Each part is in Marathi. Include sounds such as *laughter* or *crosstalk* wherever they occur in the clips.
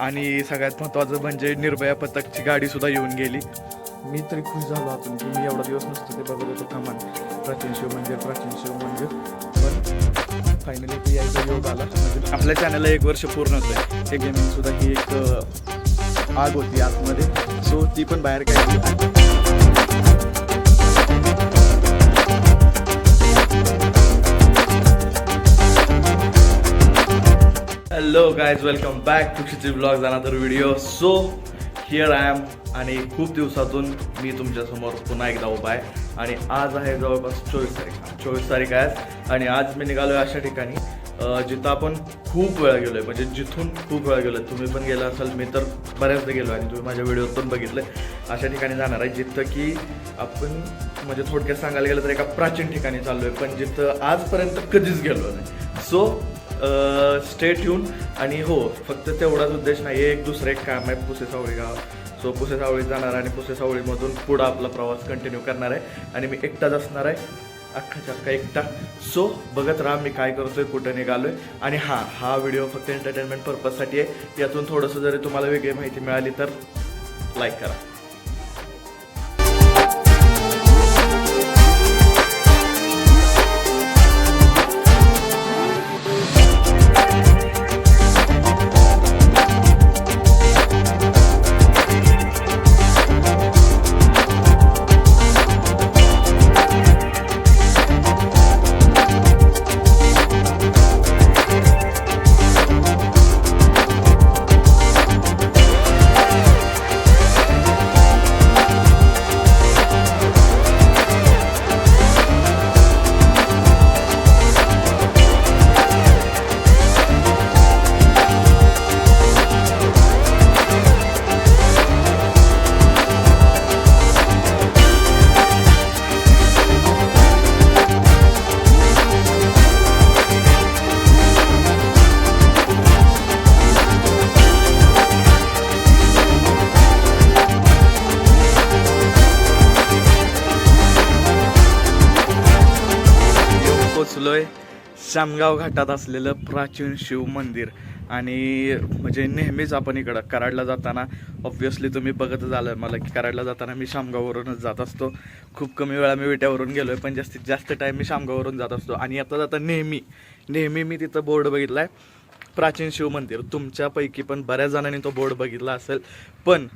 आणि सगळ्यात महत्त्वाचं म्हणजे निर्भया पथकची गाडी सुद्धा येऊन गेली. मी तरी खुश झालो आतून की मी एवढा दिवस नसतो ते बघत होतो कमान प्राचीन शिव मंदिर प्राचीन शिव मंदिर. पण फायनली ते यायचा योग आला. म्हणजे आपल्या चॅनलला एक वर्ष पूर्ण होतं हे गेमिंग सुद्धा ही एक आग होती आतमध्ये. सो ती पण बाहेर काढली. Hello guys welcome back to Kshitij blog जाणार video so here I am आणि खूप दिवसातून मी तुमच्यासमोर पुन्हा एकदा उभा आहे. आणि आज आहे जवळपास चोवीस तारीख. चोवीस तारीख आहे. आणि आज मी निघालो आहे अशा ठिकाणी जिथं आपण खूप वेळा गेलो आहे म्हणजे जिथून खूप वेळा गेलो आहे तुम्ही पण गेला असाल मी तर बऱ्याचदा गेलो आहे. आणि तुम्ही माझ्या व्हिडिओत पण बघितलं अशा ठिकाणी जाणार आहे जिथं की आपण म्हणजे थोडक्यात सांगायला गेलं तर एका प्राचीन ठिकाणी चाललो आहे पण जिथं आजपर्यंत कधीच गेलो नाही. सो स्टेट येऊन आणि हो फक्त तेवढाच उद्देश नाही आहे एक दुसरं एक काम आहे पुसे सावळी गाव. सो पुसे सावळीत जाणार आणि पुसे सावळीमधून पुढं आपला प्रवास कंटिन्यू करणार आहे. आणि मी एकटाच असणार आहे अख्खाच्या अख्खा एकटा. सो बघत राहा मी काय करतोय कुठं निघालोय. आणि हां हा व्हिडिओ फक्त एंटरटेनमेंट पर्पजसाठी आहे. यातून थोडंसं जरी तुम्हाला वेगळी माहिती मिळाली तर लाईक करा. पोचलो आहे शामगाव घाटात असलेलं प्राचीन शिव मंदिर. आणि म्हणजे नेहमीच आपण इकडं कराडला जाताना ऑब्व्हियसली तुम्ही बघतच आलं मला की कराडला जाताना मी शामगाववरूनच जात असतो. खूप कमी वेळा मी विट्यावरून गेलो आहे पण जास्तीत जास्त टाईम मी शामगाववरून जात असतो. आणि आता जाता नेहमी नेहमी मी तिथं बोर्ड बघितला आहे प्राचीन शिव मंदिर. तुमच्यापैकी पण बऱ्याच जणांनी तो बोर्ड बघितला असेल. पण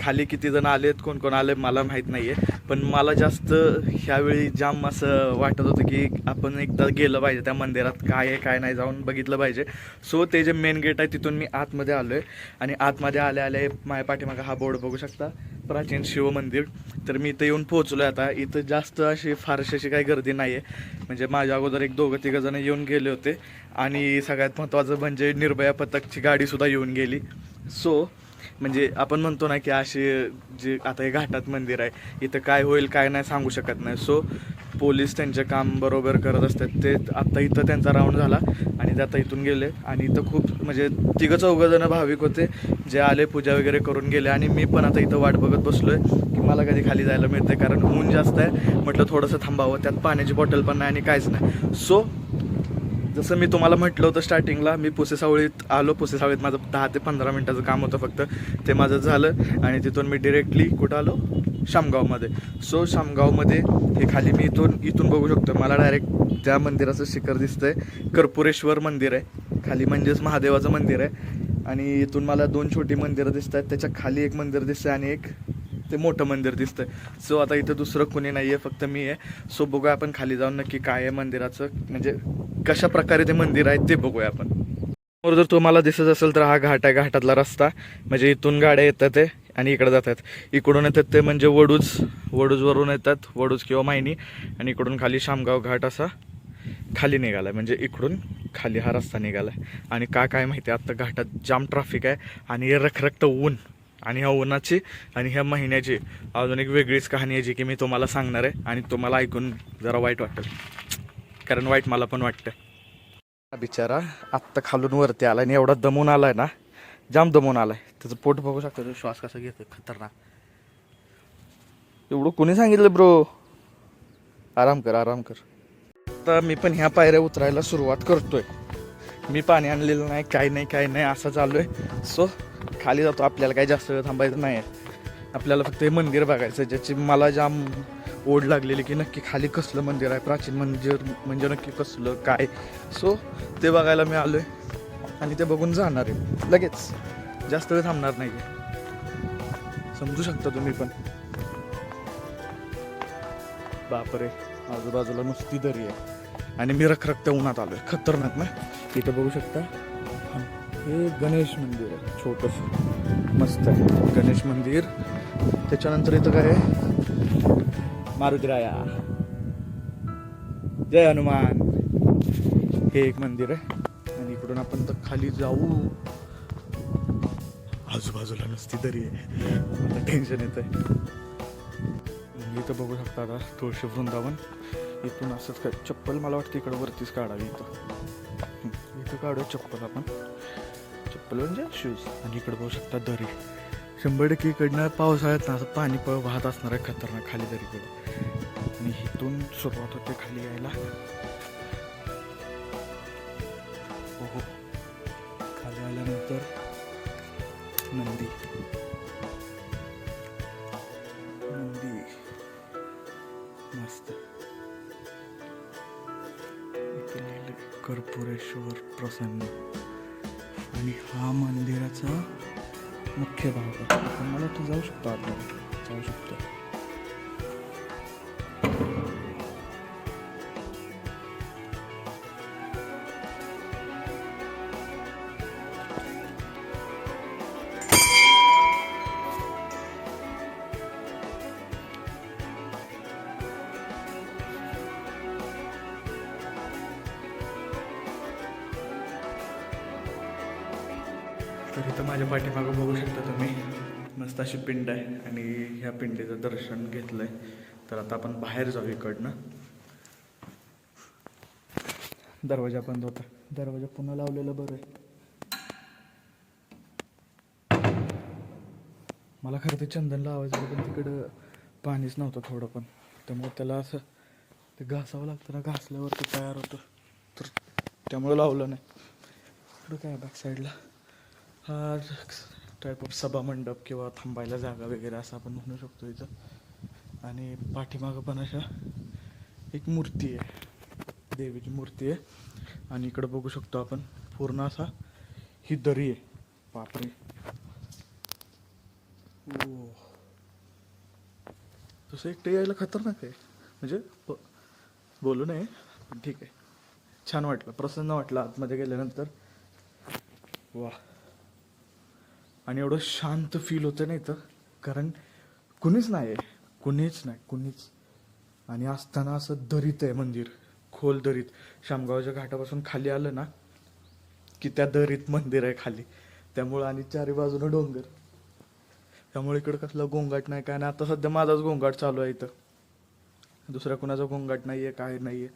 खाली किती जण आलेत कोण कोण आले मला माहीत नाही आहे पण मला जास्त ह्यावेळी जाम असं वाटत होतं की आपण एकदा गेलं पाहिजे त्या मंदिरात. काय आहे काय नाही जाऊन बघितलं पाहिजे. सो ते जे मेन गेट आहे तिथून मी आतमध्ये आलो आहे आणि आतमध्ये आले आले माझ्या पाठीमागं हा बोर्ड बघू शकता. प्राचीन शिवमंदिर तर मी इथं येऊन पोहोचलो आता. इथं जास्त अशी फारशी अशी काही गर्दी नाही आहे म्हणजे माझ्या अगोदर एक दोघं तिघं जण येऊन गेले होते. आणि सगळ्यात महत्त्वाचं म्हणजे निर्भया पथकची गाडीसुद्धा येऊन गेली. सो म्हणजे आपण म्हणतो ना की असे जे आता हे घाटात मंदिर आहे इथं काय होईल काय नाही सांगू शकत नाही. सो पोलीस त्यांचे काम बरोबर करत असतात ते आता इथं त्यांचा राऊंड झाला आणि ते आता इथून गेले. आणि इथं खूप म्हणजे तिघं चौघं जण भाविक होते जे आले पूजा वगैरे करून गेले. आणि मी पण आता इथं वाट बघत बसलोय की मला कधी खाली जायला मिळते कारण ऊन जास्त आहे. म्हटलं थोडंसं थांबावं त्यात पाण्याची बॉटल पण नाही आणि काहीच नाही. सो जसं मी तुम्हाला म्हटलं होतं स्टार्टिंगला मी पुसेसावळीत आलो. पुसेसावळीत माझं दहा ते पंधरा मिनटाचं काम होतं फक्त. ते माझं झालं आणि तिथून मी डिरेक्टली कुठं आलो? शामगावमध्ये. सो शामगावमध्ये हे खाली मी इथून इथून बघू शकतो. मला डायरेक्ट त्या मंदिराचं शिखर दिसतंय. कर्पुरेश्वर मंदिर आहे. खाली म्हणजेच महादेवाचं मंदिर आहे. आणि इथून मला दोन छोटी मंदिरं दिसत आहेत त्याच्याखाली एक मंदिर दिसतंय आणि एक ते मोठं मंदिर दिसतंय. सो आता इथं दुसरं कोणी नाही आहे फक्त मी आहे. सो बघूया आपण खाली जाऊन नक्की काय आहे मंदिराचं. म्हणजे कशा प्रकारे ते मंदिर आहे ते बघूया आपण. समोर जर तुम्हाला दिसत असेल तर हा घाट आहे घाटातला रस्ता. म्हणजे इथून गाड्या येतात ते. आणि इकडे जातात. इकडून येतात ते म्हणजे वडूज वडूजवरून येतात वडूज किंवा मायनी. आणि इकडून खाली शामगाव घाट असा खाली निघाला. आहे म्हणजे इकडून खाली हा रस्ता निघाला. आहे आणि का काय माहिती आहे आत्ता घाटात जाम ट्रॅफिक आहे आणि हे रखरखतं ऊन. आणि ह्या उन्हाची आणि ह्या महिन्याची अजून एक वेगळीच कहाणी आहे जी की मी तुम्हाला सांगणार आहे. आणि तुम्हाला ऐकून जरा वाईट वाटेल. कारण वाईट मला पण वाटतं हा बिचारा आत्ता खालून वरती आला आणि एवढा दमून आला आहे ना जाम दमून आलाय. त्याचं पोट बघू शकतो. तो श्वास कसा घेतो खतरनाक. एवढं कोणी सांगितलं ब्रो आराम कर आराम कर. आता मी पण ह्या पायऱ्या उतरायला सुरुवात करतोय. मी पाणी आणलेलं नाही काय नाही काय नाही असं चालू आहे सो खाली जातो. आपल्याला काही जास्त वेळ थांबायचं नाही आहे आपल्याला फक्त हे मंदिर बघायचं ज्याची मला जाम ओढ लागलेली की नक्की खाली कसलं मंदिर आहे प्राचीन मंदिर म्हणजे नक्की कसलं काय. सो ते बघायला मी आलो आहे आणि ते बघून जाणार आहे. लगेच. जास्त वेळ थांबणार नाही समजू शकता तुम्ही पण. बापरे आजूबाजूला नुसती दरी आहे. आणि मी रखरखत्या उन्हात आलोय. खतरनाक ना? इथं बघू शकता. हे गणेश मंदिर आहे. छोटस. मस्त आहे. गणेश मंदिर. त्याच्यानंतर इथं काय आहे? मारुतीराया. जय हनुमान. हे एक मंदिर आहे. आणि इकडून आपण तर खाली जाऊ. आजूबाजूला नसती दरी आहे. आता टेन्शन येत आहे. इथं बघू शकता आता तुळशी वृंदावन. इथून असंच काय चप्पल मला वाटतं इकडं वरतीच काढावी इथं. इथं काढू चप्पल आपण. चप्पल म्हणजे शूज आणि इकडं बघू शकता दरी. शंभर टक्के इकडनं पावसाळ्यात ना असं पाणी वाहत असणार आहे खतरनाक खाली दरीकडे. आणि इथून सुरुवात होते खाली यायला. खाली नंदी नंदी मस्त इथे कर्पुरेश्वर प्रसन्न आणि हा मंदिराचा मुख्य भाग. आहे मला तू जाऊ शकतो आपण जाऊ शकतो. माझ्या पाठीमागं बघू शकता तुम्ही. मस्त अशी पिंड आहे आणि ह्या पिंडीचं दर्शन घेतलंय. तर आता आपण बाहेर जाऊ इकडनं. दरवाजा बंद होता. दरवाजा पुन्हा लावलेलं बरं आहे. मला खरं ते चंदन लावायचं पण तिकडं पाणीच नव्हतं थोडं पण. त्यामुळे त्याला असं ते घासावं लागतं ना घासल्यावर ते तयार होतं. तर त्यामुळे लावलं नाही. इकडं काय बॅक साईडला. हा टाईप ऑफ सभा मंडप किंवा थांबायला जागा वगैरे असं आपण म्हणू शकतो इथं. आणि पाठीमागं पण अशा एक मूर्ती आहे. देवीची मूर्ती आहे. आणि इकडं बघू शकतो आपण पूर्ण असा ही दरी आहे. बापरे. ओ तसं एकटं यायला खतरनाक आहे. म्हणजे बोलू नये पण ठीक आहे. छान वाटलं. प्रसन्न वाटलं आतमध्ये गेल्यानंतर. वा आणि एवढं शांत फील होतं ना इथं कारण कुणीच नाही आहे कुणीच नाही. कुणीच. आणि असताना असं दरीत आहे मंदिर. खोल दरीत. शामगावच्या घाटापासून खाली आलं ना की त्या दरीत मंदिर आहे खाली. त्यामुळं आणि चारी बाजूनं डोंगर. त्यामुळे इकडं कसला गोंगाट नाही काय नाही. आता सध्या माझाच गोंगाट चालू आहे इथं. दुसऱ्या कुणाचा गोंगाट नाही आहे काय नाही आहे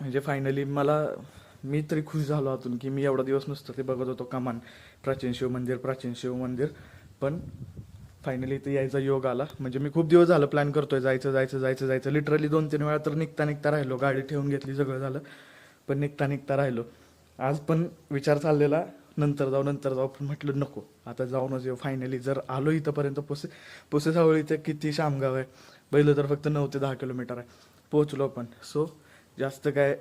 म्हणजे फायनली मला मी तरी खुश झालो आतून की मी एवढा दिवस नुसतं ते बघत होतो कमान. प्राचीन शिव मंदिर प्राचीन शिव मंदिर. पण फायनली इथे यायचा योग आला. म्हणजे मी खूप दिवस झालं प्लॅन करतोय जायचं जायचं जायचं जायचं. लिटरली दोन तीन वेळा तर निघता निघता राहिलो. गाडी ठेवून घेतली सगळं झालं. पण निघता निघता राहिलो. आज पण विचार चाललेला नंतर जाऊ नंतर जाऊ. पण म्हटलं नको. आता जाऊनच येऊ. फायनली जर आलो इथंपर्यंत पोसे पुसेसावळी इथे किती शामगाव आहे. पहिलं तर फक्त नऊ ते दहा किलोमीटर आहे. पोहोचलो पण सो जास्त काय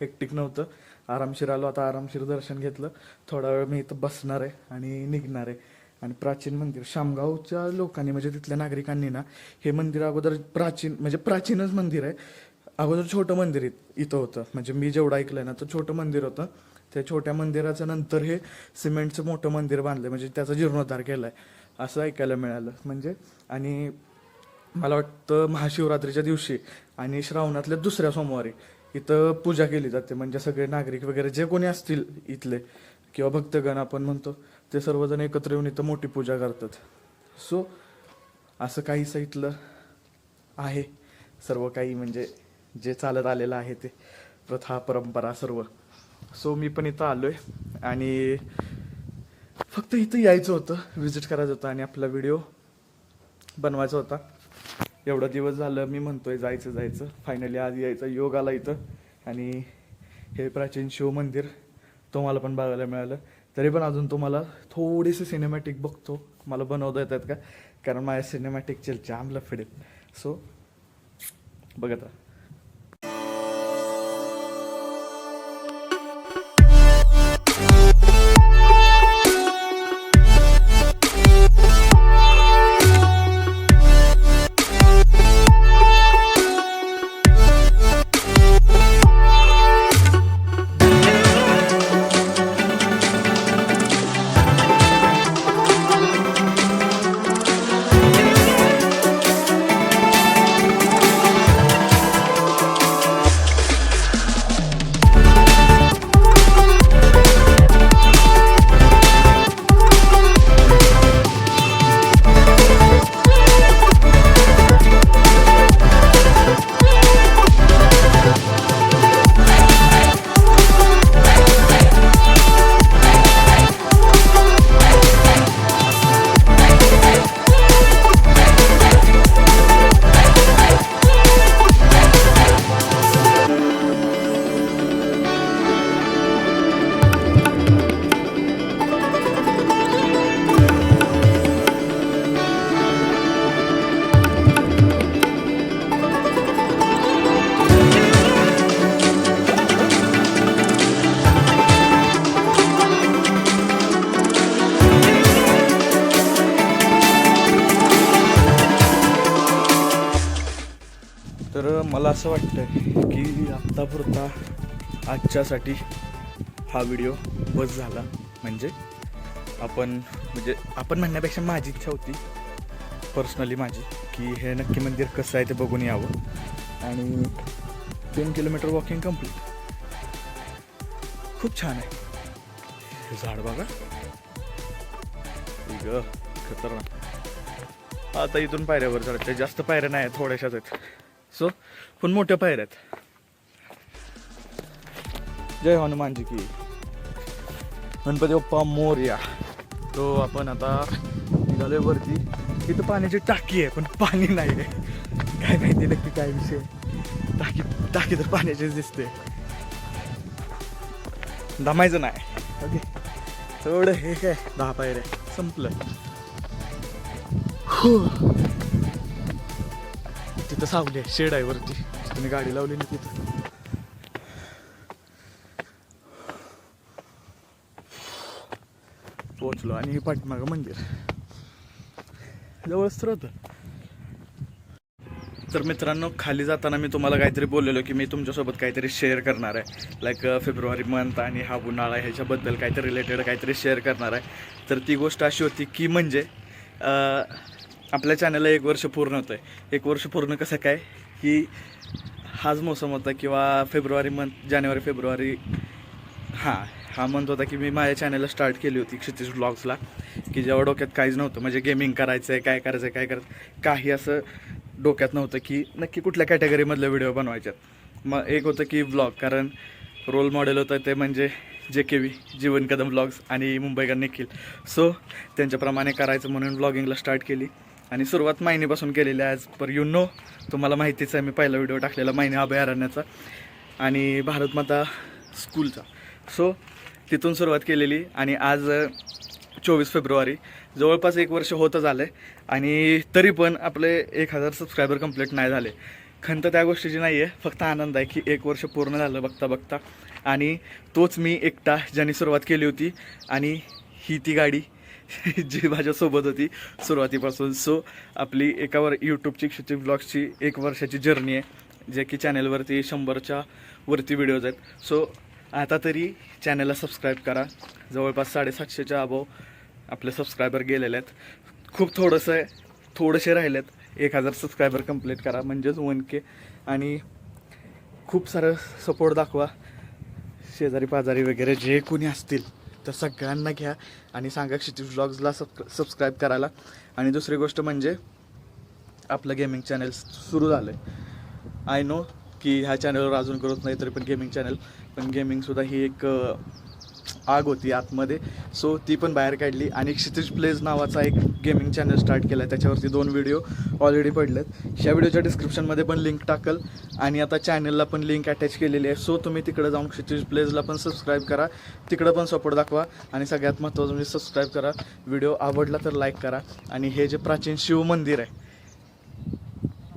हेक्टिक नव्हतं. आरामशीर आलो आता आरामशीर दर्शन घेतलं. थोडा वेळ मी इथं बसणार आहे आणि निघणार आहे. आणि प्राचीन मंदिर शामगावच्या लोकांनी म्हणजे तिथल्या नागरिकांनी ना हे मंदिर अगोदर प्राचीन म्हणजे प्राचीनच मंदिर आहे. अगोदर छोटं मंदिर इथं होतं. म्हणजे मी जेवढं ऐकलंय ना तर छोटं मंदिर होतं. त्या छोट्या मंदिराच्या नंतर हे सिमेंटचं मोठं मंदिर बांधलं म्हणजे त्याचा जीर्णोद्धार केलाय. असं ऐकायला मिळालं. म्हणजे आणि मला वाटतं महाशिवरात्रीच्या दिवशी आणि श्रावणातल्या दुसऱ्या सोमवारी इथं पूजा केली जाते. म्हणजे सगळे नागरिक वगैरे जे कोणी असतील इथले किंवा भक्तगण आपण म्हणतो ते सर्वजण एकत्र येऊन इथं मोठी पूजा करतात. सो असं काहीसं इथलं आहे. सर्व काही म्हणजे जे चालत आलेलं आहे ते. प्रथा परंपरा सर्व. सो मी पण इथं आलो आहे आणि फक्त इथं यायचं होतं व्हिजिट करायचं होतं आणि आपला व्हिडिओ बनवायचा होता. एवढा दिवस झालं मी म्हणतोय जायचं जायचं. फायनली आज यायचा योग आला इथं. आणि हे प्राचीन शिव मंदिर तुम्हाला पण बघायला मिळालं. तरी पण अजून तुम्हाला थोडेसे सिनेमॅटिक बघतो. मला बनवता येतात का? कारण माझ्या सिनेमॅटिकचे जाम लफडेल सो बघत तर मला असं वाटतं की आत्तापुरता आजच्यासाठी हा व्हिडिओ बस झाला. म्हणजे आपण म्हणजे आपण म्हणण्यापेक्षा माझी इच्छा होती पर्सनली माझी की हे नक्की मंदिर कसं आहे ते बघून यावं. आणि तीन किलोमीटर वॉकिंग कंप्लीट खूप छान आहे. हे झाड बघा. ग खतरनाक. आता इथून पायऱ्यावर चढते जास्त पायऱ्या नाही आहेत थोड्याशाच आहेत. सो पण मोठ्या पायऱ्या आहेत जय हनुमानजी की. गणपती बाप्पा मोरया तो आपण आता निघालोय वरती. तिथं पाण्याची टाकी आहे पण पाणी नाही आहे काय माहिती नक्की काय विषय. टाकी टाकी तर पाण्याचीच दिसते. दमायचं नाही. ओके. थोडं हे काय? दहा पायऱ्या. संपलं. हो तिथं सावली आहे शेड आहे वरती. तुम्ही गाडी लावलेली तिथं. पोचलो आणि हे पाठीमागं मंदिर. जवळच तर होतं. तर मित्रांनो खाली जाताना मी तुम्हाला काहीतरी बोललेलो की मी तुमच्यासोबत काहीतरी शेअर करणार आहे. लाईक फेब्रुवारी मंथ आणि हा उन्हाळा ह्याच्याबद्दल काहीतरी रिलेटेड काहीतरी शेअर करणार आहे. तर ती गोष्ट अशी होती की म्हणजे आपल्या चॅनलला एक वर्ष पूर्ण होतं आहे एक वर्ष पूर्ण कसं काय? की हाच मोसम होता किंवा फेब्रुवारी मंथ जानेवारी फेब्रुवारी. हां हा मंथ होता की मी माझ्या चॅनलला स्टार्ट केली होती क्षितिज ब्लॉग्सला की जेव्हा डोक्यात काहीच नव्हतं म्हणजे गेमिंग करायचं आहे काय करायचं आहे काय करायचं काही असं डोक्यात नव्हतं की नक्की कुठल्या कॅटेगरीमधले व्हिडिओ बनवायच्यात. मग एक होतं की ब्लॉग कारण रोल मॉडेल होतं ते म्हणजे जे K V Jeevan Kadam blogs आणि मुंबईकर निखिल. सो त्यांच्याप्रमाणे करायचं म्हणून ब्लॉगिंगला स्टार्ट केली. आणि सुरुवात मायनीपासून केलेली आहे. ॲज पर यू नो तुम्हाला माहितीच आहे मी पहिला व्हिडिओ टाकलेला मायनी अभयारण्याचा आणि भारतमाता स्कूलचा. सो तिथून सुरुवात केलेली आणि आज चोवीस फेब्रुवारी जवळपास एक वर्ष होतं झालं आहे आणि तरी पण आपले एक हजार सबस्क्रायबर कंप्लीट नाही झाले. खंत त्या गोष्टीची नाही आहे फक्त आनंद आहे की एक वर्ष पूर्ण झालं बघता बघता. आणि तोच मी एकटा ज्याने सुरुवात केली होती आणि ही ती गाडी *laughs* जी माझ्यासोबत होती सुरुवातीपासून. सो आपली एकावर यूट्यूबची क्षिती ब्लॉग्सची एक वर्षाची जर्नी आहे जे की चॅनलवरती शंभरच्या वरती व्हिडिओज आहेत. सो आता तरी चॅनलला सबस्क्राईब करा. जवळपास साडेसातशेच्या अभाव आपले सबस्क्रायबर गेलेले आहेत. खूप थोडंसं आहे थोडेसे आहेत एक हजार सबस्क्रायबर कंप्लीट करा म्हणजेच वन के. आणि खूप सारं सपोर्ट दाखवा. शेजारी पाजारी वगैरे जे कोणी असतील. तर सगळ्यांना घ्या आणि सांगा क्षितिज ब्लॉग्सला सब सबस्क्राईब करायला. आणि दुसरी गोष्ट म्हणजे आपलं गेमिंग चॅनल सुरू झालं आहे आय नो की ह्या चॅनलवर अजून करत नाही तरी पण गेमिंग चॅनल पण गेमिंगसुद्धा ही एक आग होती आतमध्ये. सो ती पण बाहेर काढली. आणि क्षितिज प्लेज नावाचा एक गेमिंग चॅनल स्टार्ट केला. आहे त्याच्यावरती दोन व्हिडिओ ऑलरेडी पडलेत. ह्या व्हिडिओच्या डिस्क्रिप्शनमध्ये पण लिंक टाकल. आणि आता चॅनलला पण लिंक अटॅच केलेली आहे. सो तुम्ही तिकडे जाऊन क्षितिज प्लेजला पण सबस्क्राईब करा. तिकडं पण सपोर्ट दाखवा. आणि सगळ्यात महत्त्वाचं म्हणजे सबस्क्राईब करा. व्हिडिओ आवडला तर लाईक करा. आणि हे जे प्राचीन शिव मंदिर आहे.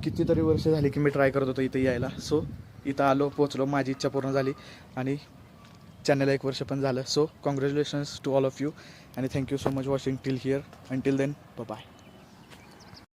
कितीतरी वर्ष झाली की मी ट्राय करत होतो इथे यायला. सो इथं आलो पोचलो माझी इच्छा पूर्ण झाली. आणि चॅनलला एक वर्ष पण झालं. So congratulations to all of you आणि thank you so much watching till here until then bye